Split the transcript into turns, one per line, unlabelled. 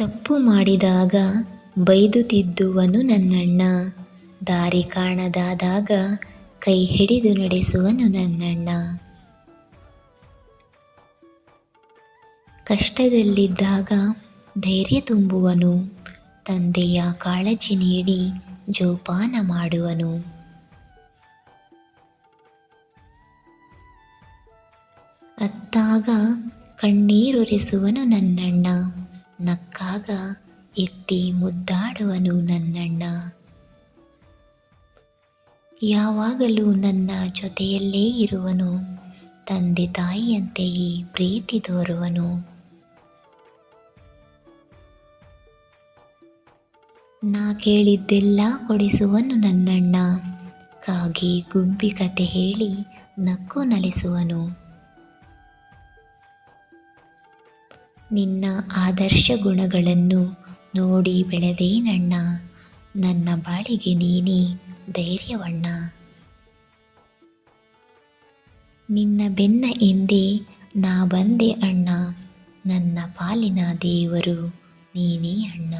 ತಪ್ಪು ಮಾಡಿದಾಗ ಬೈದು ತಿದ್ದುವನು ನನ್ನಣ್ಣ. ದಾರಿ ಕಾಣದಾದಾಗ ಕೈ ಹಿಡಿದು ನಡೆಸುವನು ನನ್ನಣ್ಣ. ಕಷ್ಟದಲ್ಲಿದ್ದಾಗ ಧೈರ್ಯ ತುಂಬುವನು. ತಂದೆಯ ಕಾಳಜಿ ನೀಡಿ ಜೋಪಾನ ಮಾಡುವನು. ಅತ್ತಾಗ ಕಣ್ಣೀರೊರೆಸುವನು ನನ್ನಣ್ಣ. ನಕ್ಕಾಗ ಎತ್ತಿ ಮುದ್ದಾಡುವನು ನನ್ನಣ್ಣ. ಯಾವಾಗಲೂ ನನ್ನ ಜೊತೆಯಲ್ಲೇ ಇರುವನು, ತಂದೆ ತಾಯಿಯಂತೆಯೇ ಪ್ರೀತಿ ತೋರುವನು. ನಾ ಕೇಳಿದ್ದೆಲ್ಲ ಕೊಡಿಸುವನು ನನ್ನಣ್ಣ. ಕಾಗಿ ಗುಬ್ಬಿ ಕತೆ ಹೇಳಿ ನಕ್ಕು ನಲಿಸುವನು. ನಿನ್ನ ಆದರ್ಶ ಗುಣಗಳನ್ನು ನೋಡಿ ಬೆಳೆದೇನಣ್ಣ ನನ್ನ ಬಾಳಿಗೆ ನೀನೇ ಧೈರ್ಯವಣ್ಣ. ನಿನ್ನ ಬೆನ್ನ ಹಿಂದೆ ನಾ ಬಂದೆ ಅಣ್ಣ. ನನ್ನ ಪಾಲಿನ ದೇವರು ನೀನೇ ಅಣ್ಣ.